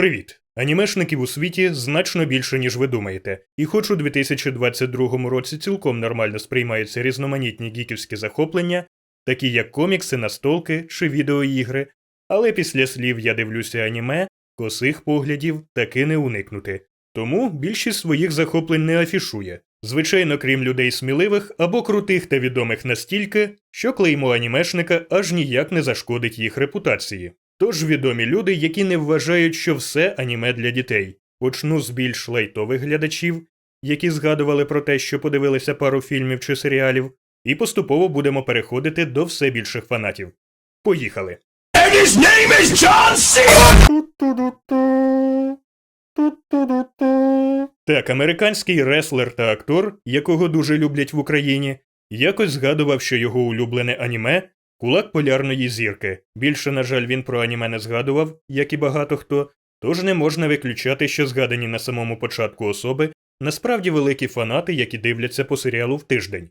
Привіт! Анімешників у світі значно більше, ніж ви думаєте, і хоч у 2022 році цілком нормально сприймаються різноманітні гіківські захоплення, такі як комікси, настолки чи відеоігри, але після слів я дивлюся аніме, косих поглядів таки не уникнути. Тому більшість своїх захоплень не афішує. Звичайно, крім людей сміливих або крутих та відомих настільки, що клеймо анімешника аж ніяк не зашкодить їх репутації. Тож відомі люди, які не вважають, що все аніме для дітей. Почну з більш лайтових глядачів, які згадували про те, що подивилися пару фільмів чи серіалів, і поступово будемо переходити до все більших фанатів. Поїхали! And his name is John C. Так, американський реслер та актор, якого дуже люблять в Україні, якось згадував, що його улюблене аніме кулак полярної зірки. Більше, на жаль, він про аніме не згадував, як і багато хто, тож не можна виключати, що згадані на самому початку особи насправді великі фанати, які дивляться по серіалу в тиждень.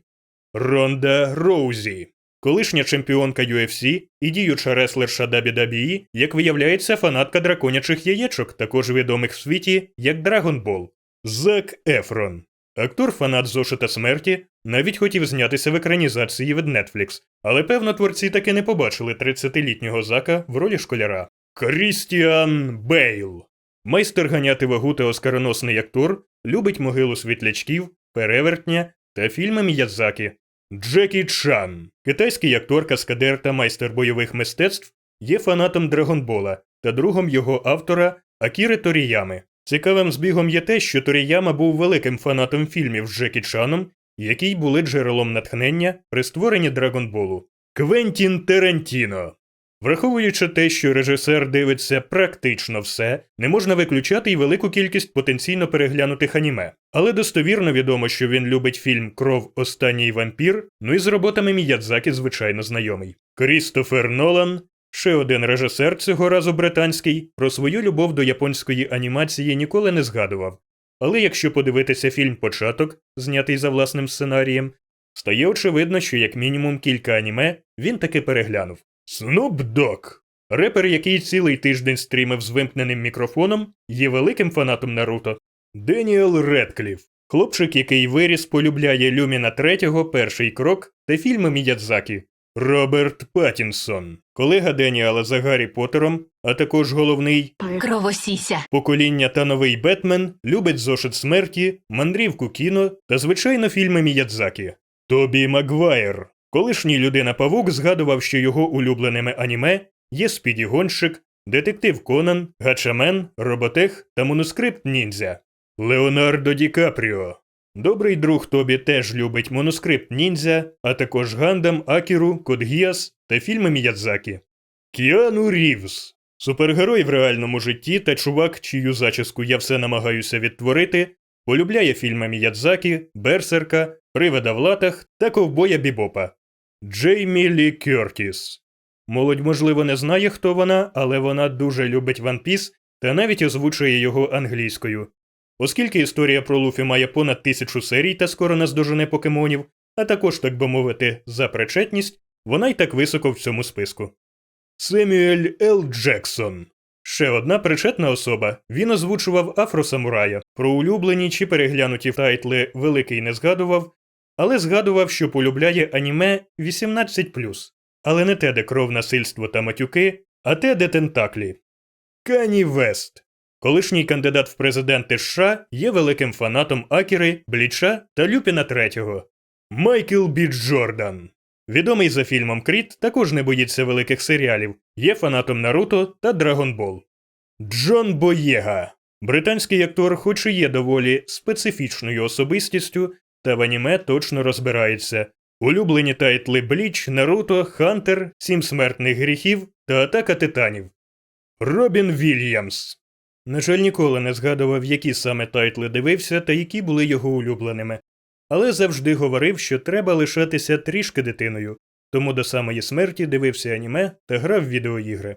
Ронда Роузі. Колишня чемпіонка UFC і діюча реслерша WWE, як виявляється, фанатка драконячих яєчок, також відомих в світі як Ball. Зак Ефрон. Актор фанат зошита смерті навіть хотів знятися в екранізації від Netflix, але певно творці таки не побачили 30-літнього зака в ролі школяра. Крістіан Бейл. Майстер ганяти вагу та оскароносний актор, любить могилу світлячків, перевертня та фільми Міядзакі. Джекі Чан, китайський актор, каскадер та майстер бойових мистецтв, є фанатом Драгонбола та другом його автора Акіри Торіями. Цікавим збігом є те, що Торіяма був великим фанатом фільмів з Джекі Чаном, які й були джерелом натхнення при створенні Драгонболу. Квентін Тарантіно. Враховуючи те, що режисер дивиться практично все, не можна виключати й велику кількість потенційно переглянутих аніме. Але достовірно відомо, що він любить фільм Кров Останній вампір, ну і з роботами Міядзакі, звичайно, знайомий. Крістофер Нолан, ще один режисер цього разу британський, про свою любов до японської анімації ніколи не згадував. Але якщо подивитися фільм Початок, знятий за власним сценарієм, стає очевидно, що як мінімум кілька аніме він таки переглянув. Снуп Дог. Репер, який цілий тиждень стрімив з вимкненим мікрофоном, є великим фанатом Наруто. Деніел Редкліф. Хлопчик, який виріс, полюбляє Люміна третього, перший крок та фільми Міядзакі. Роберт Паттінсон. Колега Деніела за Гаррі Поттером, а також головний Кровосіся. покоління та новий Бетмен, любить зошит смерті, мандрівку кіно та звичайно фільми Міядзакі. Тобі Магвайр. Колишній людина Павук згадував, що його улюбленими аніме є Спідігонщик, Детектив Конан, Гачамен, Роботех та Монускрипт Ніндзя. Леонардо Ді Капріо. Добрий друг Тобі теж любить Монускрипт Ніндзя, а також Гандам, Акіру, Код Гіас та фільми Міядзакі. Кіану Рівз. Супергерой в реальному житті та чувак, чию зачіску я все намагаюся відтворити, полюбляє фільми Міядзакі, Берсерка, Привида в латах та ковбоя Бібопа. Джеймі Лі Кертіс. Молодь, можливо, не знає, хто вона, але вона дуже любить One Piece та навіть озвучує його англійською. Оскільки історія про Луфі має понад тисячу серій та скоро наздожене покемонів, а також, так би мовити, за причетність, вона й так високо в цьому списку. Семюель Л. Джексон. Ще одна причетна особа. Він озвучував Афросамурая. Про улюблені чи переглянуті тайтли великий не згадував, але згадував, що полюбляє аніме 18+, але не те, де кров, насильство та матюки, а те, де тентаклі. Кані Вест. Колишній кандидат в президенти США є великим фанатом Акіри, Бліча та Люпіна III. Майкл Бі Джордан. Відомий за фільмом Кріт, також не боїться великих серіалів, є фанатом Наруто та Драгонбол. Джон Боєга. Британський актор, хоч і є доволі специфічною особистістю, та в аніме точно розбирається. Улюблені тайтли Бліч, Наруто, Хантер, Сім смертних гріхів та Атака титанів. Робін Вільямс. На жаль, ніколи не згадував, які саме тайтли дивився та які були його улюбленими, але завжди говорив, що треба лишатися трішки дитиною, тому до самої смерті дивився аніме та грав відеоігри.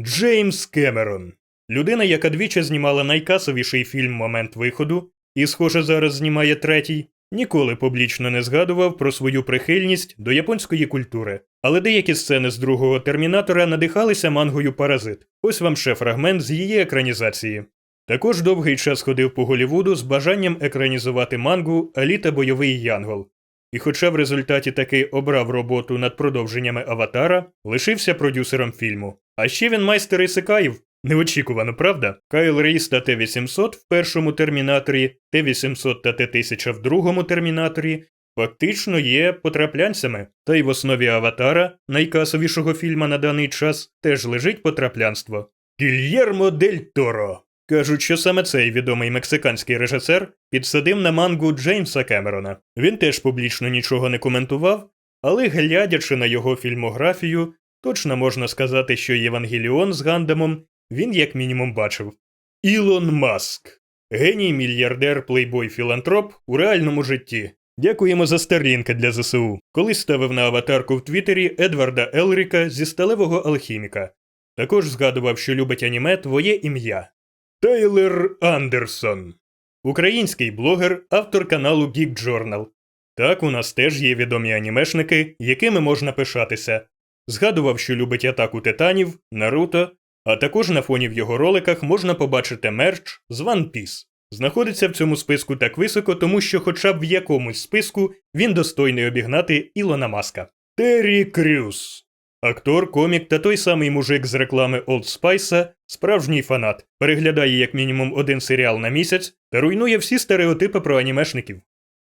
Джеймс Кемерон. Людина, яка двічі знімала найкасовіший фільм момент виходу, і, схоже, зараз знімає третій, Ніколи публічно не згадував про свою прихильність до японської культури, але деякі сцени з другого термінатора надихалися мангою Паразит. Ось вам ще фрагмент з її екранізації. Також довгий час ходив по Голівуду з бажанням екранізувати мангу Аліта Бойовий Янгол. І хоча в результаті таки обрав роботу над продовженнями Аватара, лишився продюсером фільму. А ще він майстер ісикаїв. Неочікувано, правда? Кайл Рейс та Т-800 в першому термінаторі, Т-800 та Т-1000 в другому термінаторі фактично є потраплянцями. Та й в основі Аватара, найкасовішого фільма на даний час, теж лежить потраплянство. Гільєрмо дель Торо. Кажуть, що саме цей відомий мексиканський режисер підсадив на мангу Джеймса Кемерона. Він теж публічно нічого не коментував, але глядячи на його фільмографію, точно можна сказати, що Євангеліон з Гандамом він як мінімум бачив. Ілон Маск. Геній мільярдер плейбой філантроп у реальному житті. Дякуємо за старлінка для ЗСУ. Колись ставив на аватарку в Твіттері Едварда Елріка зі сталевого алхіміка. Також згадував, що любить аніме твоє ім'я. Тейлер Андерсон. Український блогер, автор каналу Geek Journal. Так, у нас теж є відомі анімешники, якими можна пишатися. Згадував, що любить атаку титанів, Наруто, а також на фоні в його роликах можна побачити мерч з One Piece. Знаходиться в цьому списку так високо, тому що хоча б в якомусь списку він достойний обігнати Ілона Маска. Террі Крюс. Актор, комік та той самий мужик з реклами Old Spice – справжній фанат, переглядає як мінімум один серіал на місяць та руйнує всі стереотипи про анімешників.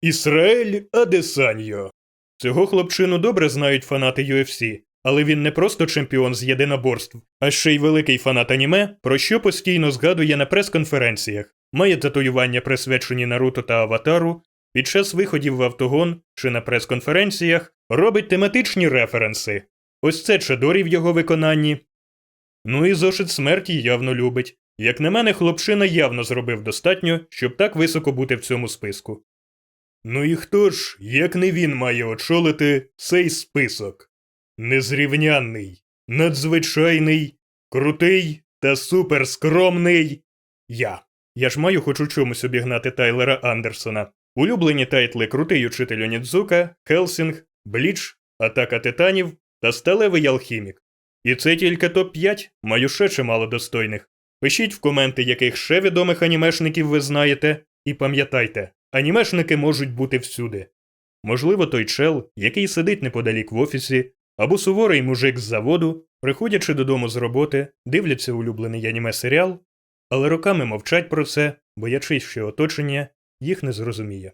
Ісраель Адесаньо. Цього хлопчину добре знають фанати UFC, але він не просто чемпіон з єдиноборств, а ще й великий фанат аніме, про що постійно згадує на прес-конференціях, має татуювання присвячені Наруто та Аватару, під час виходів в автогон чи на прес-конференціях робить тематичні референси. Ось це Чадорі в його виконанні. Ну і зошит смерті явно любить. Як на мене, хлопчина явно зробив достатньо, щоб так високо бути в цьому списку. Ну і хто ж, як не він має очолити цей список? Незрівнянний, надзвичайний, крутий та суперскромний я. Я ж маю хоч у чомусь обігнати Тайлера Андерсона. Улюблені тайтли Крутий учитель Онідзука, Хелсінг, Бліч, Атака Титанів та Сталевий Алхімік. І це тільки топ-5, маю ще чимало достойних. Пишіть в коменти, яких ще відомих анімешників ви знаєте, і пам'ятайте, анімешники можуть бути всюди. Можливо, той чел, який сидить неподалік в офісі, або суворий мужик з заводу, приходячи додому з роботи, дивляться улюблений аніме серіал, але роками мовчать про це, боячись, що оточення їх не зрозуміє.